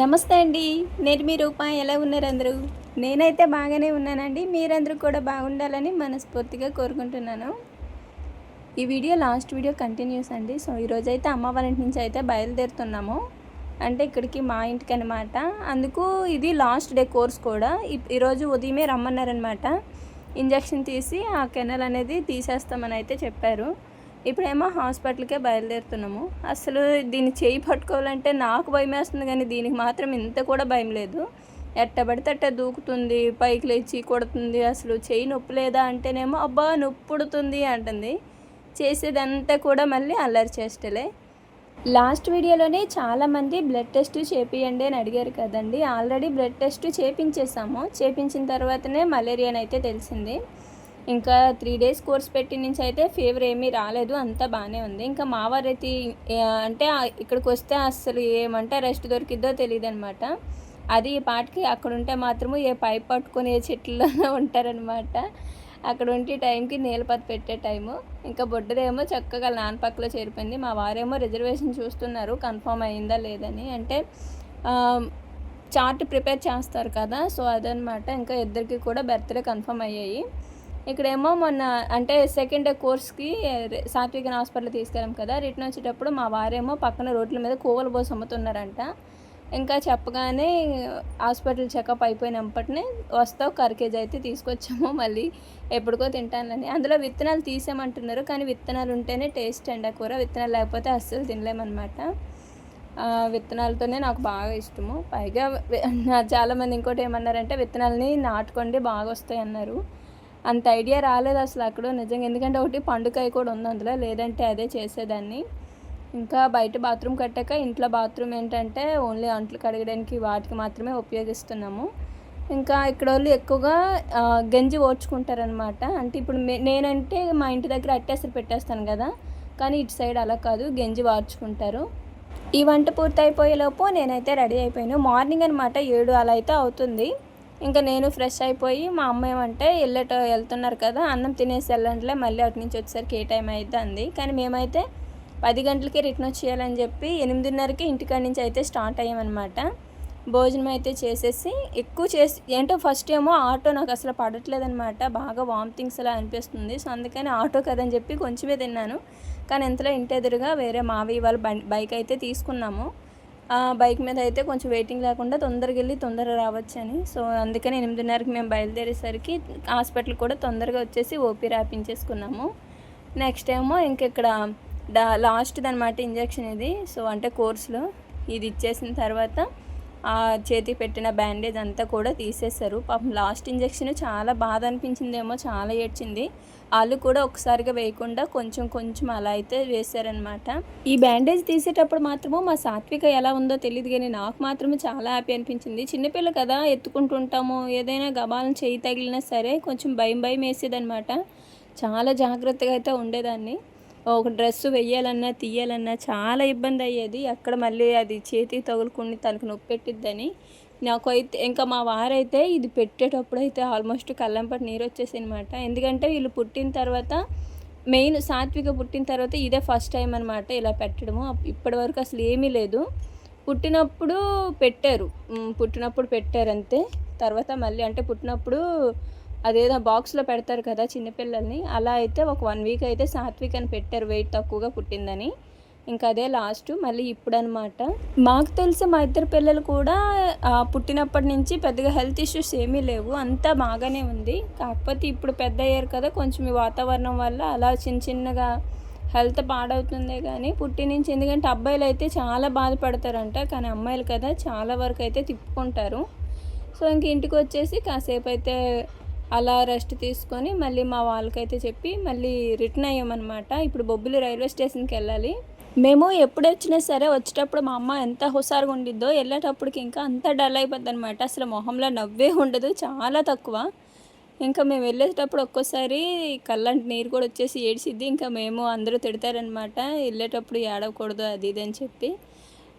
నమస్తే అండి. నేను మీ రూప. ఎలా ఉన్నారు అందరూ? నేనైతే బాగానే ఉన్నానండి. మీరందరూ కూడా బాగుండాలని మనస్ఫూర్తిగా కోరుకుంటున్నాను. ఈ వీడియో లాస్ట్ వీడియో కంటిన్యూస్ అండి. సో ఈరోజు అయితే అమ్మ వాళ్ళ ఇంటి నుంచి అయితే బయలుదేరుతున్నాము. అంటే ఇక్కడికి మా ఇంటికి అనమాట అందుకు ఇది లాస్ట్ డే కోర్స్ కూడా. ఈరోజు ఉదయమే రమ్మన్నారనమాట ఇంజక్షన్ తీసి ఆ కెనల్ అనేది తీసేస్తామని అయితే చెప్పారు. ఇప్పుడేమో హాస్పిటల్కే బయలుదేరుతున్నాము. అసలు దీన్ని చేయి పట్టుకోవాలంటే నాకు భయం వేస్తుంది కానీ దీనికి మాత్రం ఇంత కూడా భయం లేదు. ఎట్టబడితే అట్ట దూకుతుంది పైకి లేచి కొడుతుంది అసలు చేయి నొప్పి లేదా అంటేనేమో అబ్బా నొప్పుడుతుంది అంటుంది. చేసేదంతా కూడా మళ్ళీ అల్లరి చేష్టలే. లాస్ట్ వీడియోలోనే చాలామంది బ్లడ్ టెస్ట్ చేపియండి అని అడిగారు కదండి. ఆల్రెడీ బ్లడ్ టెస్ట్ చేపించేసాము. చేపించిన తర్వాతనే మలేరియానైతే అయితే తెలిసింది. ఇంకా త్రీ డేస్ కోర్స్ పెట్టి నుంచి అయితే ఫీవర్ ఏమీ రాలేదు అంతా బాగానే ఉంది. ఇంకా మావారైతే అంటే ఇక్కడికి వస్తే అసలు ఏమంటే రెస్ట్ దొరికిద్దో తెలియదు అనమాట అది ఈ పాటికి అక్కడ ఉంటే మాత్రము ఏ పైప్ పట్టుకొని ఏ చెట్లలో ఉంటారనమాట అక్కడ ఉంటే టైంకి నీళ్ళపతి పెట్టే టైము. ఇంకా బొడ్డదేమో చక్కగా నాన్న పక్కలో చేరిపోయింది. మా వారేమో రిజర్వేషన్ చూస్తున్నారు కన్ఫర్మ్ అయిందా లేదని. అంటే చార్ట్ ప్రిపేర్ చేస్తారు కదా సో అదనమాట ఇంకా ఇద్దరికి కూడా బర్త్డే కన్ఫర్మ్ అయ్యాయి. ఇక్కడేమో మొన్న అంటే సెకండ్ డే కోర్స్కి సాత్వికన్ హాస్పిటల్ తీసుకెళ్ళాం కదా రిటర్న్ వచ్చేటప్పుడు మా వారేమో పక్కన రోడ్ల మీద కోవలు పోసి అమ్ముతున్నారంట. ఇంకా చెప్పగానే హాస్పిటల్ చెకప్ అయిపోయినప్పటినే వస్తావు కర్కేజ్ అయితే తీసుకొచ్చాము మళ్ళీ ఎప్పటికో తింటానని అందులో విత్తనాలు తీసామంటున్నారు కానీ విత్తనాలు ఉంటేనే టేస్ట్ అండి ఆ కూర విత్తనాలు లేకపోతే అస్సలు తినలేమన్నమాట. విత్తనాలతోనే నాకు బాగా ఇష్టము. పైగా చాలామంది ఇంకోటి ఏమన్నారంటే విత్తనాలని నాటుకోండి బాగా వస్తాయి అన్నారు అంత ఐడియా రాలేదు అసలు అక్కడ నిజంగా. ఎందుకంటే ఒకటి పండుకాయ కూడా ఉంది అందులో లేదంటే అదే చేసేదాన్ని. ఇంకా బయట బాత్రూమ్ కట్టాక ఇంట్లో బాత్రూమ్ ఏంటంటే ఓన్లీ అంట్లు కడగడానికి వాటికి మాత్రమే ఉపయోగిస్తున్నాము. ఇంకా ఇక్కడ వాళ్ళు ఎక్కువగా గంజి ఓడ్చుకుంటారనమాట అంటే ఇప్పుడు మే- నేనంటే మా ఇంటి దగ్గర అట్టేసరి పెట్టేస్తాను కదా. కానీ ఇటు సైడ్ అలా కాదు గంజి వార్చుకుంటారు ఈ వంట పూర్తి అయిపోయేలోపు నేనైతే రెడీ అయిపోయాను. మార్నింగ్ అనమాట ఏడు అలా అయితే అవుతుంది. ఇంకా నేను ఫ్రెష్ అయిపోయి మా అమ్మ ఏమంటే వెళ్ళట వెళ్తున్నారు కదా అన్నం తినేసి వెళ్ళండిలే మళ్ళీ అటు నుంచి వచ్చేసరికి ఏ టైం అయితే అంది. కానీ మేమైతే పది గంటలకి రిటర్న్ వచ్చేయాలని చెప్పి ఎనిమిదిన్నరకి ఇంటికాడ నుంచి అయితే స్టార్ట్ అయ్యామన్నమాట. భోజనం అయితే చేసేసి ఎక్కువ చేసి ఏంటో ఫస్ట్ ఏమో ఆటో నాకు అసలు పడట్లేదనమాట బాగా వామిటింగ్స్ అలా అనిపిస్తుంది. సో అందుకని ఆటో కదని చెప్పి కొంచెమే తిన్నాను. కానీ ఇంతలో ఇంటి ఎదురుగా వేరే మావి వాళ్ళ బైక్ అయితే తీసుకున్నాము. బైక్ మీద అయితే కొంచెం వెయిటింగ్ లేకుండా తొందరగా వెళ్ళి తొందరగా రావచ్చని. సో అందుకని ఎనిమిదిన్నరకి మేము బయలుదేరేసరికి హాస్పిటల్ కూడా తొందరగా వచ్చేసి ఓపీ రాపించేసుకున్నాము. నెక్స్ట్ ఏమో ఇంకెక్కడ డా లాస్ట్ అనమాట ఇంజెక్షన్ ఇది. సో అంటే కోర్సులో. ఇది ఇచ్చేసిన తర్వాత ఆ చేతికి పెట్టిన బ్యాండేజ్ అంతా కూడా తీసేశారు. పాపం లాస్ట్ ఇంజెక్షన్ చాలా బాధ అనిపించిందేమో చాలా ఏడ్చింది. వాళ్ళు కూడా ఒకసారిగా వేయకుండా కొంచెం కొంచెం అలా అయితే వేశారనమాట ఈ బ్యాండేజ్ తీసేటప్పుడు మాత్రము మా సాత్విక ఎలా ఉందో తెలియదు కానీ నాకు మాత్రమే చాలా హ్యాపీ అనిపించింది. చిన్నపిల్ల కదా ఎత్తుకుంటుంటాము ఏదైనా గబాలను చేయి తగిలినా సరే కొంచెం భయం భయం వేసేదనమాట చాలా జాగ్రత్తగా అయితే ఉండేదాన్ని. ఒక డ్రెస్ వెయ్యాలన్నా తీయాలన్నా చాలా ఇబ్బంది అయ్యేది. అక్కడ మళ్ళీ అది చేతికి తగులుకుని తనకు నొప్పి పెట్టిద్దని. నాకైతే ఇంకా మా వారైతే ఇది పెట్టేటప్పుడు అయితే ఆల్మోస్ట్ కళ్ళంపటి నీరు వచ్చేసింది అనమాట ఎందుకంటే వీళ్ళు పుట్టిన తర్వాత మెయిన్ సాత్విక పుట్టిన తర్వాత ఇదే ఫస్ట్ టైం అనమాట ఇలా పెట్టడము. ఇప్పటి వరకు అసలు ఏమీ లేదు. పుట్టినప్పుడు పెట్టారు. పుట్టినప్పుడు పెట్టారు అంతే తర్వాత మళ్ళీ అంటే పుట్టినప్పుడు అదేదో బాక్స్లో పెడతారు కదా చిన్నపిల్లల్ని అలా అయితే ఒక వన్ వీక్ అయితే సాత్విక్ అని పెట్టారు. వెయిట్ తక్కువగా పుట్టిందని. ఇంకా అదే లాస్ట్ మళ్ళీ ఇప్పుడు అనమాట మాకు తెలిసి మా ఇద్దరు పిల్లలు కూడా పుట్టినప్పటి నుంచి పెద్దగా హెల్త్ ఇష్యూస్ ఏమీ లేవు. అంతా బాగానే ఉంది. కాకపోతే ఇప్పుడు పెద్ద అయ్యారు కదా కొంచెం ఈ వాతావరణం వల్ల అలా చిన్న చిన్నగా హెల్త్ పాడవుతుందే కానీ పుట్టి నుంచి ఎందుకంటే అబ్బాయిలు అయితే చాలా బాధపడతారంట. కానీ అమ్మాయిలు కదా చాలా వరకు అయితే తిప్పుకుంటారు. సో ఇంక ఇంటికి వచ్చేసి కాసేపు అయితే అలా రెస్ట్ తీసుకొని మళ్ళీ మా వాళ్ళకైతే చెప్పి మళ్ళీ రిటర్న్ అయ్యామన్నమాట. ఇప్పుడు బొబ్బిలి రైల్వే స్టేషన్కి వెళ్ళాలి. మేము ఎప్పుడు వచ్చినా సరే వచ్చేటప్పుడు మా అమ్మ ఎంత హుషారుగా ఉండిద్దో వెళ్ళేటప్పటికి ఇంకా అంత డల్ అయిపోద్ది అనమాట అసలు మొహంలో నవ్వే ఉండదు చాలా తక్కువ. ఇంకా మేము వెళ్ళేటప్పుడు ఒక్కోసారి కళ్ళంటి నీరు కూడా వచ్చేసి ఏడిసిద్ది ఇంకా మేము అందరూ తిడతారనమాట వెళ్ళేటప్పుడు ఏడవకూడదు అది ఇది అని చెప్పి.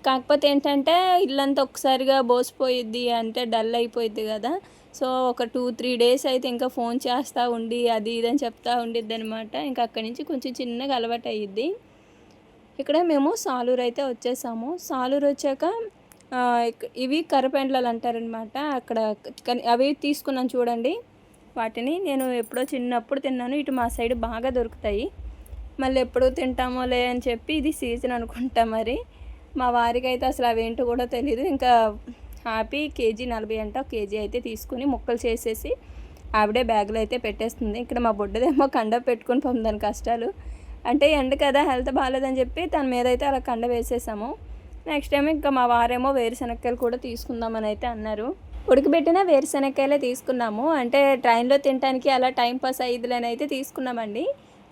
కాకపోతే ఏంటంటే ఇల్లంతా ఒకసారిగా బోసిపోయిద్ది అంటే డల్ అయిపోయిద్ది కదా. సో ఒక టూ త్రీ డేస్ అయితే ఇంకా ఫోన్ చేస్తూ ఉండి అది ఇది అని చెప్తా ఉండిద్ది అనమాట ఇంకా అక్కడి నుంచి కొంచెం చిన్నగా అలవాటు అయ్యిద్ది ఇక్కడ మేము సాలూరు అయితే వచ్చేసాము. సాలూరు వచ్చాక ఇవి కర్రపెండ్లలు అంటారనమాట అక్కడ అవి తీసుకున్నాను చూడండి. వాటిని నేను ఎప్పుడో చిన్నప్పుడు తిన్నాను. ఇటు మా సైడ్ బాగా దొరుకుతాయి. మళ్ళీ ఎప్పుడు తింటామోలే అని చెప్పి ఇది సీజన్ అనుకుంటా మరి. మా వారికి అయితే అసలు అవేంటో కూడా తెలియదు ఇంకా హ్యాపీ కేజీ నలభై అంట ఒక కేజీ అయితే తీసుకుని ముక్కలు చేసేసి ఆవిడే బ్యాగ్లో అయితే పెట్టేస్తుంది. ఇక్కడ మా బుడ్డదేమో కండ పెట్టుకొని పొందాను కష్టాలు. అంటే ఎండ కదా హెల్త్ బాగాలేదని చెప్పి తన మీద అయితే అలా కండ వేసేసాము. నెక్స్ట్ టైం ఇంకా మా వారేమో వేరుశనక్కాయలు కూడా తీసుకుందామని అయితే అన్నారు. ఉడకబెట్టిన వేరుశనక్కాయలే తీసుకున్నాము. అంటే ట్రైన్లో తినడానికి అలా టైం పాస్ అయ్యిద్దిలని అయితే తీసుకున్నామండి.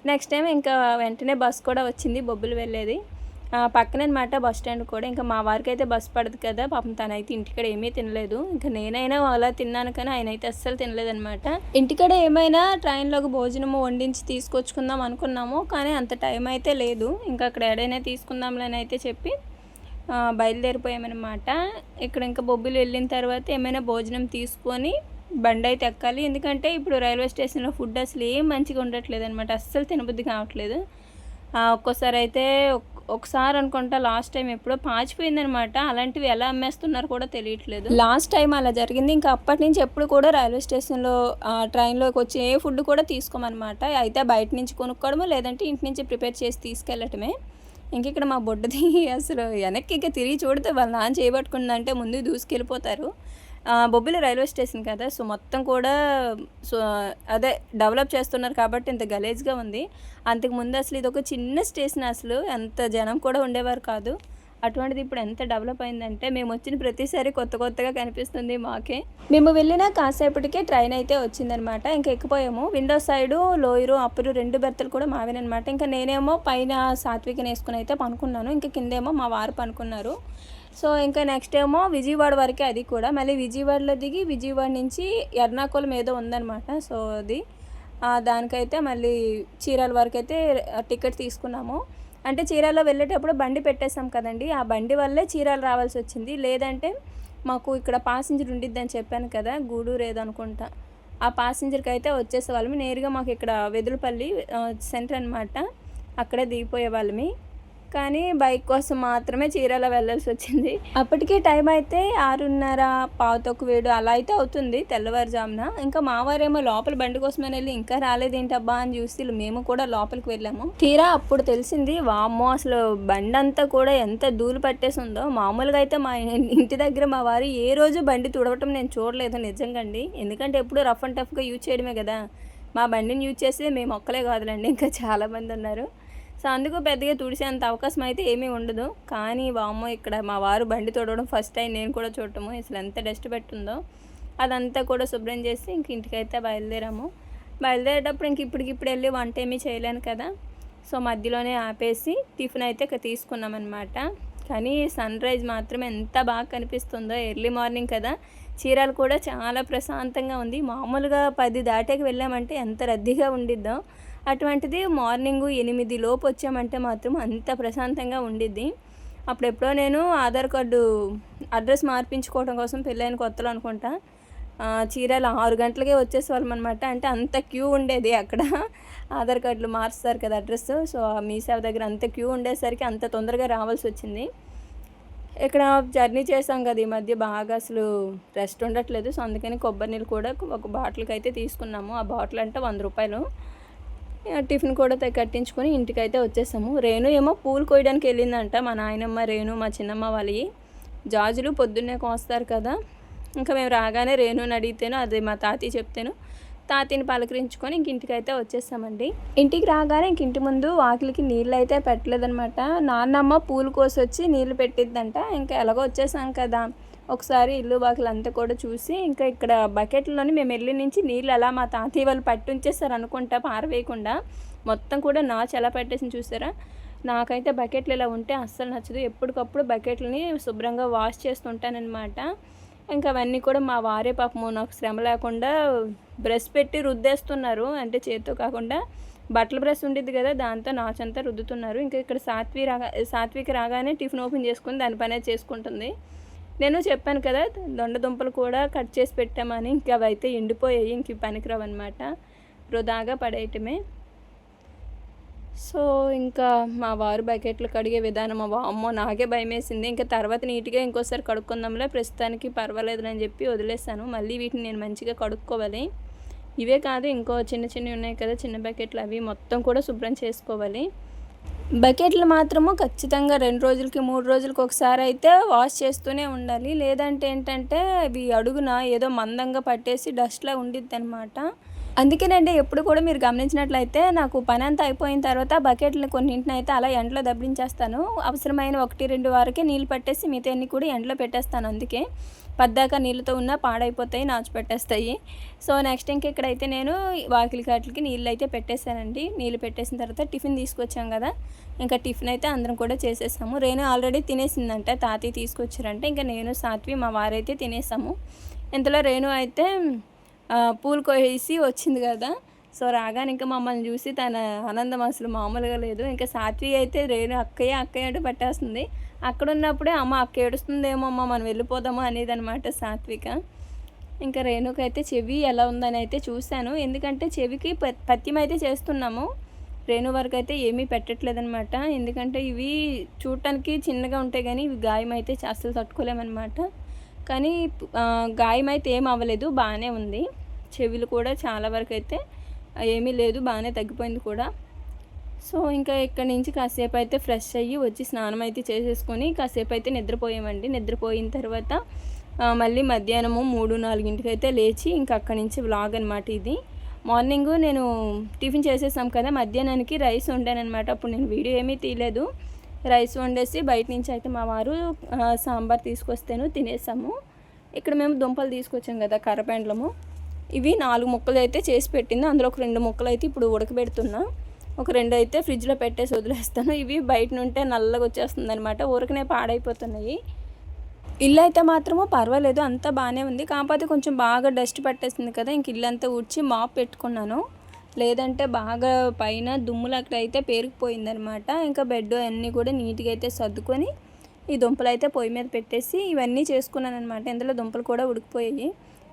నెక్స్ట్ టైం ఇంకా వెంటనే బస్ కూడా వచ్చింది బొబ్బులు వెళ్ళేది. పక్కన అనమాట బస్ స్టాండ్ కూడా. ఇంకా మా వారికి అయితే బస్ పడదు కదా. పాపం తనైతే ఇంటికాడ ఏమీ తినలేదు. ఇంకా నేనైనా అలా తిన్నాను కానీ ఆయన అయితే అస్సలు తినలేదనమాట. ఇంటికాడ ఏమైనా ట్రైన్లోకి భోజనము వండించి తీసుకొచ్చుకుందాం అనుకున్నాము కానీ అంత టైం అయితే లేదు. ఇంకా అక్కడ ఎడైనా తీసుకుందాంలని అయితే చెప్పి బయలుదేరిపోయామన్నమాట ఇక్కడ ఇంకా బొబ్బిలు వెళ్ళిన తర్వాత ఏమైనా భోజనం తీసుకొని బండి అయితే ఎక్కాలి. ఎందుకంటే ఇప్పుడు రైల్వే స్టేషన్లో ఫుడ్ అసలు ఏం మంచిగా ఉండట్లేదు అనమాట అస్సలు తినబుద్ధి కావట్లేదు. ఒక్కోసారి అయితే ఒకసారి అనుకుంటా లాస్ట్ టైం ఎప్పుడో పాచిపోయిందనమాట. అలాంటివి ఎలా అమ్మేస్తున్నారు కూడా తెలియట్లేదు. లాస్ట్ టైం అలా జరిగింది. ఇంకా అప్పటి నుంచి ఎప్పుడు కూడా రైల్వే స్టేషన్లో ట్రైన్లోకి వచ్చి ఏ ఫుడ్ కూడా తీసుకోమన్నమాట అయితే బయట నుంచి కొనుక్కోవడము లేదంటే ఇంటి నుంచి ప్రిపేర్ చేసి తీసుకెళ్ళటమే. ఇంక ఇక్కడ మా బొడ్డది అసలు వెనక్కి ఇక తిరిగి చూడితే వాళ్ళ నాన్న చేయబట్టుకుందంటే ముందు దూసుకెళ్ళిపోతారు. బొబ్బిలి రైల్వే స్టేషన్ కదా సో మొత్తం కూడా సో అదే డెవలప్ చేస్తున్నారు కాబట్టి ఇంత గలేజ్గా ఉంది. అంతకు ముందు అసలు ఇది ఒక చిన్న స్టేషన్ అసలు అంత జనం కూడా ఉండేవారు కాదు. అటువంటిది ఇప్పుడు ఎంత డెవలప్ అయిందంటే మేము వచ్చిన ప్రతిసారి కొత్త కొత్తగా కనిపిస్తుంది మాకే. మేము వెళ్ళిన కాసేపటికే ట్రైన్ అయితే వచ్చిందనమాట. ఇంకా ఎక్కిపోయాము. విండో సైడు లోయరు అప్పరు రెండు బెర్తలు కూడా మావేనమాట ఇంకా నేనేమో పైన సాత్వికని వేసుకుని అయితే పనుకున్నాను. ఇంకా కిందేమో మా వారు పనుకున్నారు. సో ఇంకా నెక్స్ట్ ఏమో విజయవాడ వరకే అది కూడా. మళ్ళీ విజయవాడలో దిగి విజయవాడ నుంచి ఎర్నాకుళం ఏదో ఉందన్నమాట. సో అది దానికైతే మళ్ళీ చీరాల వరకు అయితే టికెట్ తీసుకున్నాము. అంటే చీరాల్లో వెళ్ళేటప్పుడు బండి పెట్టేసాం కదండి. ఆ బండి వల్లే చీరాలు రావాల్సి వచ్చింది. లేదంటే మాకు ఇక్కడ పాసింజర్ ఉండిద్దని చెప్పాను కదా గూడూరు ఏదనుకుంటా ఆ పాసింజర్కి అయితే వచ్చేసే వాళ్ళమి నేరుగా మాకు ఇక్కడ వెదులుపల్లి సెంటర్ అనమాట అక్కడే దిగిపోయే వాళ్ళమి కానీ బైక్ కోసం మాత్రమే చీరాల వెళ్ళాల్సి వచ్చింది. అప్పటికే టైం అయితే ఆరున్నర పావుతొక్కు వేడు అలా అయితే అవుతుంది తెల్లవారుజామున. ఇంకా మావారేమో లోపల బండి కోసమని వెళ్ళి ఇంకా రాలేదేంటబ్బా అని చూసి మేము కూడా లోపలికి వెళ్ళాము. తీరా అప్పుడు తెలిసింది వామ్మో అసలు బండి అంతా కూడా ఎంత ధూళి పట్టేసి ఉందో మామూలుగా అయితే మా ఇంటి దగ్గర మా వారు ఏ రోజు బండి తుడవటం నేను చూడలేదు నిజంగా అండి ఎందుకంటే ఎప్పుడు రఫ్ అండ్ టఫ్గా యూజ్ చేయడమే కదా. మా బండిని యూజ్ చేస్తే మేము ఒక్కలే కాదులండి ఇంకా చాలామంది ఉన్నారు. సో అందుకు పెద్దగా తుడిసేంత అవకాశం అయితే ఏమీ ఉండదు. కానీ వామ్మో ఇక్కడ మా వారు బండి తోడవడం ఫస్ట్ టైం నేను కూడా చూడటము. అసలు ఎంత డస్ట్ పెట్టుందో అదంతా కూడా శుభ్రం చేసి ఇంక ఇంటికైతే బయలుదేరాము. బయలుదేరేటప్పుడు ఇంక ఇప్పటికిప్పుడు వెళ్ళి వంట ఏమీ చేయలేను కదా. సో మధ్యలోనే ఆపేసి టిఫిన్ అయితే ఇక తీసుకున్నామన్నమాట. కానీ సన్ రైజ్ మాత్రం ఎంత బాగా కనిపిస్తుందో ఎర్లీ మార్నింగ్ కదా. చీరాలు కూడా చాలా ప్రశాంతంగా ఉంది. మామూలుగా పది దాటాకి వెళ్ళామంటే ఎంత రద్దీగా ఉండిద్దో. అటువంటిది మార్నింగ్ ఎనిమిది లోపు వచ్చామంటే మాత్రం అంత ప్రశాంతంగా ఉండిద్ది. అప్పుడు ఎప్పుడో నేను ఆధార్ కార్డు అడ్రస్ మార్పించుకోవడం కోసం పెళ్ళైన కొత్తలో అనుకుంటా. చీరలు ఆరు గంటలకే వచ్చేసేవాళ్ళం అనమాట అంటే అంత క్యూ ఉండేది అక్కడ. ఆధార్ కార్డులు మార్చుతారు కదా అడ్రస్ సో ఆ మీ సేవ దగ్గర అంత క్యూ ఉండేసరికి అంత తొందరగా రావాల్సి వచ్చింది. ఇక్కడ జర్నీ చేసాం కదా ఈ మధ్య. బాగా అసలు రెస్ట్ ఉండట్లేదు. సో అందుకని కొబ్బరి నీళ్ళు కూడా ఒక బాటిల్కి అయితే తీసుకున్నాము. ఆ బాటిల్ అంటే వంద రూపాయలు. టిఫిన్ కూడా కట్టించుకొని ఇంటికైతే వచ్చేసాము. రేణు ఏమో పూలు కోయడానికి వెళ్ళిందంట మా నాయనమ్మ రేణు మా చిన్నమ్మ వాళ్ళవి. జాజులు పొద్దున్నే కోస్తారు కదా. ఇంకా మేము రాగానే రేణుని అడిగితేను అది మా తాతయ్య చెప్తేను తాతయ్యని పలకరించుకొని ఇంక ఇంటికైతే వచ్చేసామండి. ఇంటికి రాగానే ఇంక ఇంటి ముందు వాకిలికి నీళ్ళు అయితే పెట్టలేదనమాట నాన్నమ్మ పూలు కోసి వచ్చి నీళ్ళు పెట్టిద్దంట. ఇంకా ఎలాగో వచ్చేసాం కదా. ఒకసారి ఇల్లు వాకిలు అంతా కూడా చూసి ఇంకా ఇక్కడ బకెట్లోని మేము వెళ్ళి నుంచి నీళ్ళు అలా మా తాతయ్య వాళ్ళు పట్టుంచేస్తారు అనుకుంటా పారవేయకుండా. మొత్తం కూడా నాచు ఎలా పట్టేసింది చూసారా? నాకైతే బకెట్లు ఇలా ఉంటే అస్సలు నచ్చదు. ఎప్పటికప్పుడు బకెట్లని శుభ్రంగా వాష్ చేస్తుంటానన్నమాట. ఇంకా అవన్నీ కూడా మా వారే పాపము నాకు శ్రమ లేకుండా బ్రష్ పెట్టి రుద్దేస్తున్నారు. అంటే చేత్తో కాకుండా బట్టల బ్రష్ ఉండేది కదా దాంతో నాచంతా రుద్దుతున్నారు. ఇంకా ఇక్కడ సాత్వి రాగా సాత్విక రాగానే టిఫిన్ ఓపెన్ చేసుకుని దాని పనే చేసుకుంటుంది. నేను చెప్పాను కదా దొండ దుంపలు కూడా కట్ చేసి పెట్టామని ఇంకా అవి అయితే ఎండిపోయాయి ఇంక పనికిరావు అనమాట వృధాగా పడేయటమే. సో ఇంకా మా వారు బకెట్లు కడిగే విధానం మా అమ్మో నాకే భయం వేసింది ఇంకా తర్వాత నీట్గా ఇంకోసారి కడుక్కుందాంలే ప్రస్తుతానికి పర్వాలేదు అని చెప్పి వదిలేస్తాను మళ్ళీ వీటిని నేను మంచిగా కడుక్కోవాలి. ఇవే కాదు ఇంకో చిన్న చిన్నవి ఉన్నాయి కదా చిన్న బకెట్లు అవి మొత్తం కూడా శుభ్రం చేసుకోవాలి. బకెట్లు మాత్రము ఖచ్చితంగా రెండు రోజులకి మూడు రోజులకి ఒకసారి అయితే వాష్ చేస్తూనే ఉండాలి. లేదంటే ఏంటంటే అవి అడుగున ఏదో మందంగా పట్టేసి డస్ట్లా ఉండిద్ది అనమాట అందుకేనండి ఎప్పుడు కూడా మీరు గమనించినట్లయితే నాకు పని అంతా అయిపోయిన తర్వాత బకెట్లు కొన్నింటిని అయితే అలా ఎండలో దబ్బించేస్తాను. అవసరమైన ఒకటి రెండు వారకే నీళ్ళు పట్టేసి మిగతాన్ని కూడా ఎండలో పెట్టేస్తాను అందుకే. పద్దాక నీళ్ళతో ఉన్న పాడైపోతాయి నాచు పెట్టేస్తాయి సో నెక్స్ట్ ఇంక ఇక్కడైతే నేను వాకిలి కాటికి నీళ్ళు అయితే పెట్టేశానండి. నీళ్ళు పెట్టేసిన తర్వాత టిఫిన్ తీసుకొచ్చాం కదా ఇంకా టిఫిన్ అయితే అందరం కూడా చేసేసాము. రేణు ఆల్రెడీ తినేసిందంట తాతయ్య తీసుకొచ్చారంటే ఇంకా నేను సాత్వి మా వారైతే తినేసాము. ఇంతలో రేణు అయితే పూలు కోసేసి వచ్చింది కదా సో రాగానే ఇంకా మమ్మల్ని చూసి తన ఆనందం అసలు మామూలుగా లేదు. ఇంకా సాత్వి అయితే రేణు అక్కయ్య అక్కయ్య అంటూ పట్టేస్తుంది. అక్కడ ఉన్నప్పుడే అమ్మ అక్క ఏడుస్తుందేమో అమ్మ మనం వెళ్ళిపోదాము అనేది అనమాట సాత్విక. ఇంకా రేణుకి అయితే చెవి ఎలా ఉందని అయితే చూశాను. ఎందుకంటే చెవికి పత్యం అయితే చేస్తున్నాము. రేణు వరకు అయితే ఏమీ పెట్టట్లేదనమాట ఎందుకంటే ఇవి చూడటానికి చిన్నగా ఉంటాయి కానీ ఇవి గాయం అయితే అస్సలు తట్టుకోలేమన్నమాట. కానీ గాయం అయితే ఏం అవ్వలేదు బాగానే ఉంది. చెవులు కూడా చాలా వరకు అయితే ఏమీ లేదు బాగానే తగ్గిపోయింది కూడా. సో ఇంకా ఇక్కడి నుంచి కాసేపు అయితే ఫ్రెష్ అయ్యి వచ్చి స్నానం అయితే చేసేసుకొని కాసేపు అయితే నిద్రపోయామండి. నిద్రపోయిన తర్వాత మళ్ళీ మధ్యాహ్నము మూడు నాలుగింటికి అయితే లేచి ఇంకా అక్కడి నుంచి వ్లాగ్ అనమాట ఇది. మార్నింగ్ నేను టిఫిన్ చేసేసాం కదా మధ్యాహ్నానికి రైస్ వండానమాట అప్పుడు నేను వీడియో ఏమీ తీయలేదు. రైస్ వండేసి బయట నుంచి అయితే మా వారు సాంబార్ తీసుకొస్తేను తినేసాము. ఇక్కడ మేము దుంపలు తీసుకొచ్చాం కదా కర్రపెండ్లము ఇవి నాలుగు ముక్కలు అయితే చేసి పెట్టింది. అందులో ఒక రెండు ముక్కలు అయితే ఇప్పుడు ఉడకబెడుతున్నా. ఒక రెండు అయితే ఫ్రిడ్జ్లో పెట్టేసి వదిలేస్తాను. ఇవి బయట నుంటే నల్లగా వచ్చేస్తుంది అనమాట ఊరికనే పాడైపోతున్నాయి. ఇల్లు అయితే మాత్రము పర్వాలేదు. అంతా బాగానే ఉంది. కాకపోతే కొంచెం బాగా డస్ట్ పట్టేసింది కదా. ఇంక ఇల్లు అంతా ఊడ్చి మాప్ పెట్టుకున్నాను. లేదంటే బాగా పైన దుమ్ములు అక్కడ అయితే పేరుకుపోయిందనమాట ఇంకా బెడ్ అన్నీ కూడా నీట్గా అయితే సర్దుకొని ఈ దుంపలు అయితే పొయ్యి మీద పెట్టేసి ఇవన్నీ చేసుకున్నాను అనమాట ఇందులో దుంపలు కూడా ఉడికిపోయాయి.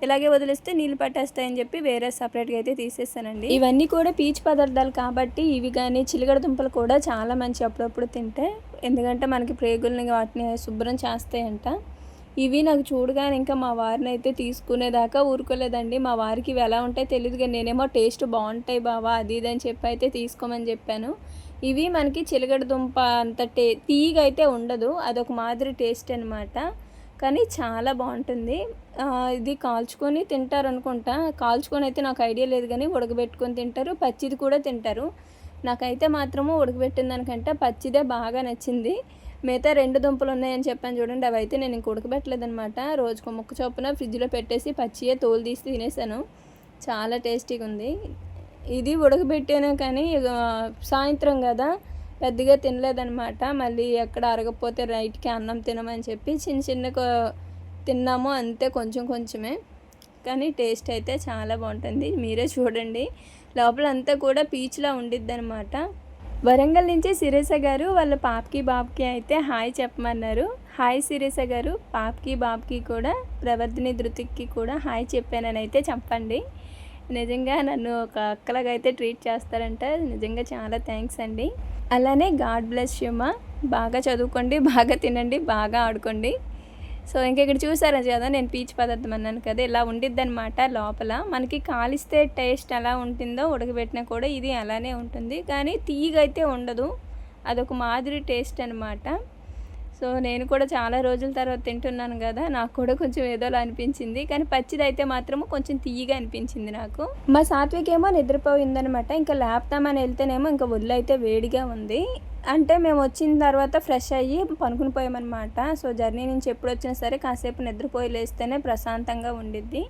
ఇలాగే వదిలేస్తే నీళ్ళు పట్టేస్తాయని చెప్పి వేరే సపరేట్గా అయితే తీసేస్తానండి ఇవన్నీ కూడా పీచు పదార్థాలు కాబట్టి ఇవి కానీ చిలిగడ దుంపలు కూడా చాలా మంచి అప్పుడప్పుడు తింటే ఎందుకంటే మనకి ప్రేగుల్ని వాటిని శుభ్రం చేస్తాయంట. ఇవి నాకు చూడగానే ఇంకా మా వారిని అయితే తీసుకునేదాకా ఊరుకోలేదండి. మా వారికి ఇవి ఎలా ఉంటాయో తెలియదు కానీ నేనేమో టేస్ట్ బాగుంటాయి బావా అది ఇది అని చెప్పి అయితే తీసుకోమని చెప్పాను. ఇవి మనకి చిలగడ దుంప అంత టే తీగ అయితే ఉండదు అదొక మాదిరి టేస్ట్ అనమాట కానీ చాలా బాగుంటుంది. ఇది కాల్చుకొని తింటారు అనుకుంటా. కాల్చుకొని అయితే నాకు ఐడియా లేదు కానీ ఉడకబెట్టుకొని తింటారు. పచ్చిది కూడా తింటారు. నాకైతే మాత్రము ఉడకబెట్టిన దానికంటే పచ్చిదే బాగా నచ్చింది. మిగతా రెండు దుంపలు ఉన్నాయని చెప్పాను చూడండి. అవి అయితే నేను ఇంక ఉడకబెట్టలేదనమాట రోజుకు ముక్క చొప్పున ఫ్రిడ్జ్లో పెట్టేసి పచ్చియే తోలు తీసి తినేసాను. చాలా టేస్టీగా ఉంది ఇది ఉడకబెట్టాను కానీ సాయంత్రం కదా. పెద్దగా తినలేదనమాట మళ్ళీ ఎక్కడ అరగపోతే రైట్కి అన్నం తినమని చెప్పి చిన్న చిన్న తిన్నాము అంతే కొంచెం కొంచెమే. కానీ టేస్ట్ అయితే చాలా బాగుంటుంది. మీరే చూడండి. లోపల అంతా కూడా పీచ్లా ఉండిద్ది అనమాట వరంగల్ నుంచి సిరేస గారు వాళ్ళ పాపకి బాబుకి అయితే హాయ్ చెప్పమన్నారు. హాయ్ సిరేస గారు పాపకి బాబుకి కూడా ప్రవర్ధని ధృతికి కూడా హాయ్ చెప్పానని అయితే చెప్పండి. నిజంగా నన్ను ఒక అక్కలాగా అయితే ట్రీట్ చేస్తారంట. నిజంగా చాలా థ్యాంక్స్ అండి. అలానే గాడ్ బ్లెస్ యుమా బాగా చదువుకోండి బాగా తినండి బాగా ఆడుకోండి. సో ఇంక ఇక్కడ చూసారా కదా నేను పీచ్ పదార్థం అన్నాను కదా ఇలా ఉండిద్ది అనమాట లోపల. మనకి కాలిస్తే టేస్ట్ ఎలా ఉంటుందో ఉడకబెట్టినా కూడా ఇది అలానే ఉంటుంది. కానీ తీగ అయితే ఉండదు. అదొక మాదిరి టేస్ట్ అనమాట సో నేను కూడా చాలా రోజుల తర్వాత తింటున్నాను కదా నాకు కూడా కొంచెం ఏదోలా అనిపించింది. కానీ పచ్చిది అయితే మాత్రం కొంచెం తీయగా అనిపించింది నాకు. మా సాత్విక్ ఏమో నిద్రపోయిందనమాట ఇంకా లేపుతామని వెళ్తేనేమో ఇంకా ఒళ్ళు అయితే వేడిగా ఉంది. అంటే మేము వచ్చిన తర్వాత ఫ్రెష్ అయ్యి పనుకుని పోయామన్నమాట. సో జర్నీ నుంచి ఎప్పుడు వచ్చినా సరే కాసేపు నిద్రపోయి లేస్తేనే ప్రశాంతంగా ఉండిద్ది.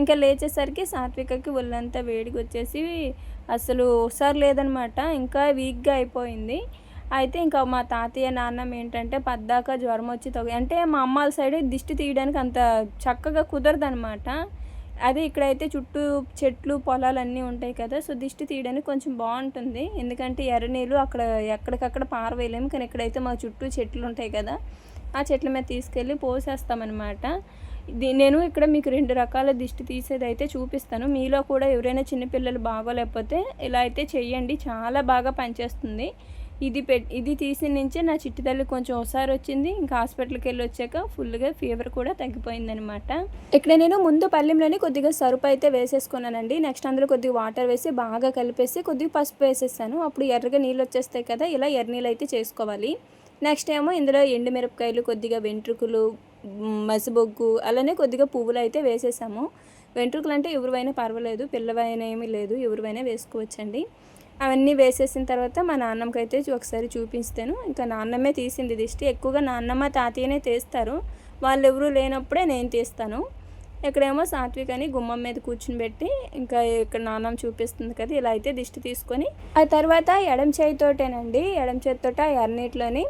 ఇంకా లేచేసరికి సాత్వికకి ఒళ్ళంతా వేడిగా వచ్చేసి అసలు ఒకసారి లేదనమాట ఇంకా వీక్గా అయిపోయింది. అయితే ఇంకా మా తాతయ్య నాన్నమ్మ ఏంటంటే పద్దాక జ్వరం వచ్చి తొగ అంటే మా అమ్మాల సైడ్ దిష్టి తీయడానికి అంత చక్కగా కుదరదనమాట అదే ఇక్కడైతే చుట్టూ చెట్లు పొలాలు అన్నీ ఉంటాయి కదా సో దిష్టి తీయడానికి కొంచెం బాగుంటుంది. ఎందుకంటే ఎర్ర నీళ్ళు అక్కడ ఎక్కడికక్కడ పారవేయలేము కానీ ఇక్కడైతే మా చుట్టూ చెట్లు ఉంటాయి కదా ఆ చెట్ల మీద తీసుకెళ్ళి పోసేస్తామన్నమాట. నేను ఇక్కడ మీకు రెండు రకాల దిష్టి తీసేది అయితే చూపిస్తాను. మీలో కూడా ఎవరైనా చిన్నపిల్లలు బాగోలేకపోతే ఇలా అయితే చెయ్యండి. చాలా బాగా పనిచేస్తుంది. ఇది పె ఇది తీసిన నుంచే నా చిట్టి తల్లి కొంచెం ఒకసారి వచ్చింది. ఇంకా హాస్పిటల్కి వెళ్ళి వచ్చాక ఫుల్గా ఫీవర్ కూడా తగ్గిపోయిందనమాట ఇక్కడ నేను ముందు పల్లెంలోనే కొద్దిగా సరుపు అయితే వేసేసుకున్నానండి. నెక్స్ట్ అందులో కొద్దిగా వాటర్ వేసి బాగా కలిపేసి కొద్దిగా పసుపు వేసేసాను అప్పుడు ఎర్రగా నీళ్ళు వచ్చేస్తాయి కదా ఇలా ఎర్ర నీళ్ళు అయితే చేసుకోవాలి. నెక్స్ట్ ఏమో ఇందులో ఎండుమిరపకాయలు కొద్దిగా వెంట్రుకలు మసిబొగ్గు అలానే కొద్దిగా పువ్వులు అయితే వేసేసాము. వెంట్రుకలు అంటే ఎవరివైనా పర్వాలేదు పిల్లవైనా ఏమీ లేదు ఎవరివైనా వేసుకోవచ్చండి. అవన్నీ వేసేసిన తర్వాత మా నాన్నమ్మకి అయితే ఒకసారి చూపిస్తాను. ఇంకా నాన్నమ్మే తీసింది దిష్టి. ఎక్కువగా నాన్నమ్మ తాతయ్యనే తీస్తారు. వాళ్ళు ఎవరూ లేనప్పుడే నేను తీస్తాను. ఇక్కడేమో సాత్విక్ అని గుమ్మం మీద కూర్చుని పెట్టి ఇంకా ఇక్కడ నాన్నమ్మ చూపిస్తుంది కదా ఇలా అయితే దిష్టి తీసుకొని. ఆ తర్వాత ఎడం చేయితోటేనండి ఎడం చేతితోట ఎర్నీటిలోని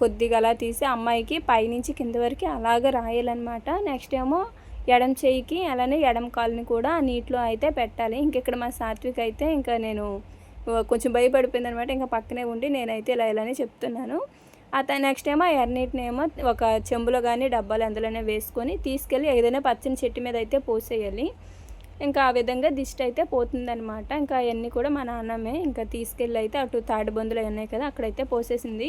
కొద్దిగా అలా తీసి అమ్మాయికి పైనుంచి కింద వరకు అలాగ రాయాలన్నమాట. నెక్స్ట్ ఏమో ఎడం చేయికి అలానే ఎడం కాలుని కూడా ఆ నీటిలో అయితే పెట్టాలి. ఇంక ఇక్కడ మా సాత్విక్ అయితే ఇంకా నేను కొంచెం భయపడిపోయింది అనమాట ఇంకా పక్కనే ఉండి నేనైతే ఇలా ఇలానే చెప్తున్నాను. అతను నెక్స్ట్ ఏమో ఆ ఏమో ఒక చెంబులో కానీ డబ్బాలు అందులోనే వేసుకొని తీసుకెళ్ళి ఏదైనా పచ్చని చెట్టు మీద అయితే పోసేయాలి. ఇంకా ఆ విధంగా దిష్టి అయితే పోతుందనమాట. ఇంకా అవన్నీ కూడా మా నాన్నమే ఇంకా తీసుకెళ్ళి అయితే అటు తాడు బొందులు ఉన్నాయి కదా అక్కడైతే పోసేసింది.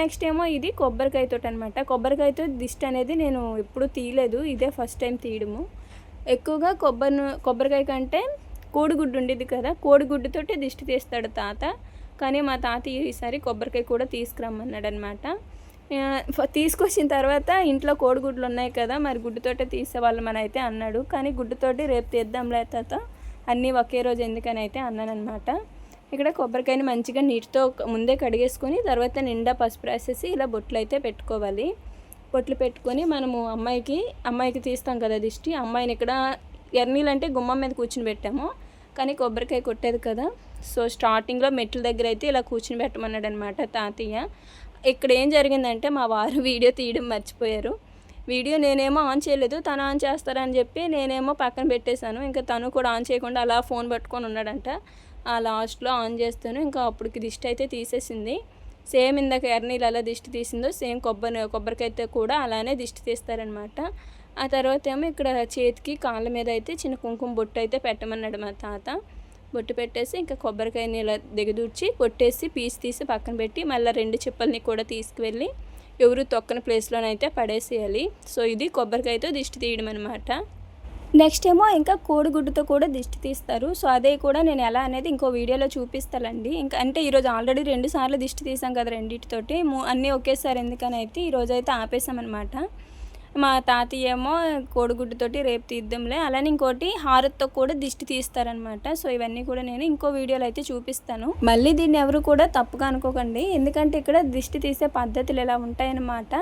నెక్స్ట్ ఏమో ఇది కొబ్బరికాయ తోట అనమాట కొబ్బరికాయతో దిష్టి అనేది నేను ఎప్పుడు తీయలేదు. ఇదే ఫస్ట్ టైం తీయడము. ఎక్కువగా కొబ్బరి కొబ్బరికాయ కంటే కోడిగుడ్డు ఉండేది కదా కోడిగుడ్డుతోటే దిష్టి తీస్తాడు తాత. కానీ మా తాత ఈసారి కొబ్బరికాయ కూడా తీసుకురమ్మన్నాడు అనమాట తీసుకొచ్చిన తర్వాత ఇంట్లో కోడిగుడ్లు ఉన్నాయి కదా మరి గుడ్డుతోటే తీసేవాళ్ళమని అయితే అన్నాడు. కానీ గుడ్డుతోటి రేపు తీద్దాంలే తాత అన్నీ ఒకే రోజు ఎందుకని అయితే అన్నానమాట ఇక్కడ కొబ్బరికాయని మంచిగా నీటితో ముందే కడిగేసుకొని తర్వాత నిండా పసుపు రాసేసి ఇలా బొట్లు అయితే పెట్టుకోవాలి. బొట్లు పెట్టుకొని మనము అమ్మాయికి అమ్మాయికి తీస్తాం కదా దిష్టి అమ్మాయిని ఇక్కడ ఎర్నీలు అంటే గుమ్మం మీద కూర్చుని పెట్టాము. కానీ కొబ్బరికాయ కొట్టేది కదా. సో స్టార్టింగ్లో మెట్ల దగ్గర అయితే ఇలా కూర్చుని పెట్టమన్నాడు అనమాట తాతయ్య. ఇక్కడ ఏం జరిగిందంటే మా వారు వీడియో తీయడం మర్చిపోయారు. వీడియో నేనేమో ఆన్ చేయలేదు తను ఆన్ చేస్తారని చెప్పి నేనేమో పక్కన పెట్టేశాను. ఇంకా తను కూడా ఆన్ చేయకుండా అలా ఫోన్ పట్టుకొని ఉన్నాడంట. ఆ లాస్ట్లో ఆన్ చేస్తాను. ఇంకా అప్పటికి దిష్టి అయితే తీసేసింది. సేమ్ ఇందాక ఎర్నీళ్ళు అలా దిష్టి తీసిందో సేమ్ కొబ్బరి కొబ్బరికైతే కూడా అలానే దిష్టి తీస్తారనమాట ఆ తర్వాత ఏమో ఇక్కడ చేతికి కాళ్ళ మీద అయితే చిన్న కుంకుమ బొట్టు అయితే పెట్టమన్నాడు మా తాత. బొట్టు పెట్టేసి ఇంకా కొబ్బరికాయని ఇలా దిగదూర్చి కొట్టేసి పీస్ తీసి పక్కన పెట్టి మళ్ళీ రెండు చిప్పల్ని కూడా తీసుకువెళ్ళి ఎవరు తొక్కని ప్లేస్లోనైతే పడేసేయాలి. సో ఇది కొబ్బరికాయతో దిష్టి తీయడం అనమాట నెక్స్ట్ ఏమో ఇంకా కోడిగుడ్డుతో కూడా దిష్టి తీస్తారు. సో అదే కూడా నేను ఎలా అనేది ఇంకో వీడియోలో చూపిస్తానండి. ఇంకా అంటే ఈరోజు ఆల్రెడీ రెండు సార్లు దిష్టి తీసాం కదా రెండింటితోటి. అన్నీ ఒకేసారి ఎందుకని అయితే ఈరోజు అయితే ఆపేసామన్నమాట. మా తాతయ్య ఏమో కోడిగుడ్డుతోటి రేపు తీద్దాంలే. అలానే ఇంకోటి హారత్తో కూడా దిష్టి తీస్తారనమాట. సో ఇవన్నీ కూడా నేను ఇంకో వీడియోలో అయితే చూపిస్తాను. మళ్ళీ దీన్ని ఎవరు కూడా తప్పుగా అనుకోకండి. ఎందుకంటే ఇక్కడ దిష్టి తీసే పద్ధతులు ఎలా ఉంటాయన్నమాట.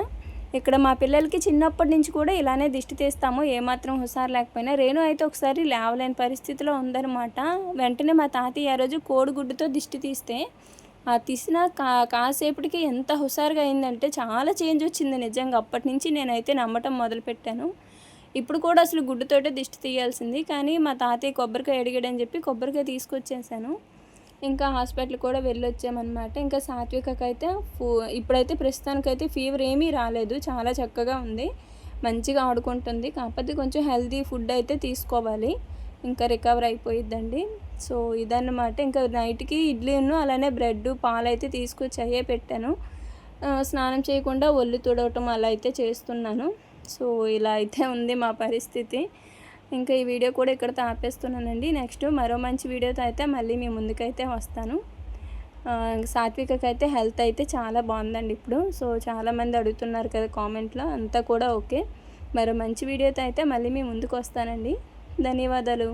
ఇక్కడ మా పిల్లలకి చిన్నప్పటి నుంచి కూడా ఇలానే దిష్టి తీస్తాము. ఏమాత్రం హుషారు లేకపోయినా. రేణు అయితే ఒకసారి లేవలేని పరిస్థితిలో ఉందన్నమాట. వెంటనే మా తాతయ్య ఆ రోజు కోడిగుడ్డుతో దిష్టి తీస్తే ఆ తీసిన కా కాసేపటికి ఎంత హుషారుగా అయిందంటే చాలా చేంజ్ వచ్చింది నిజంగా. అప్పటి నుంచి నేనైతే నమ్మటం మొదలుపెట్టాను. ఇప్పుడు కూడా అసలు గుడ్డుతోటే దిష్టి తీయాల్సింది. కానీ మా తాతయ్య కొబ్బరికాయ అడిగాడని చెప్పి కొబ్బరికాయ తీసుకొచ్చేసాను. ఇంకా హాస్పిటల్ కూడా వెళ్ళొచ్చామన్నమాట. ఇంకా సాత్వికకైతే ఫూ ఇప్పుడైతే ప్రస్తుతానికైతే ఫీవర్ ఏమీ రాలేదు. చాలా చక్కగా ఉంది. మంచిగా ఆడుకుంటుంది. కాకపోతే కొంచెం హెల్తీ ఫుడ్ అయితే తీసుకోవాలి. ఇంకా రికవర్ అయిపోయిద్దండి. సో ఇదన్నమాట. ఇంకా నైట్కి ఇడ్లీను అలానే బ్రెడ్ పాలు అయితే తీసుకొచ్చి అయ్యే పెట్టాను స్నానం చేయకుండా ఒళ్ళు తుడవటం అలా అయితే చేస్తున్నాను. సో ఇలా అయితే ఉంది మా పరిస్థితి. ఇంకా ఈ వీడియో కూడా ఇక్కడ ఆపేస్తున్నానండి. నెక్స్ట్ మరో మంచి వీడియోతో అయితే మళ్ళీ మీ ముందుకైతే వస్తాను. సాత్వికకి అయితే హెల్త్ అయితే చాలా బాగుందండి ఇప్పుడు. సో చాలామంది అడుగుతున్నారు కదా కామెంట్లో అంతా కూడా ఓకే. మరో మంచి వీడియోతో అయితే మళ్ళీ మీ ముందుకు వస్తానండి. ధన్యవాదాలు.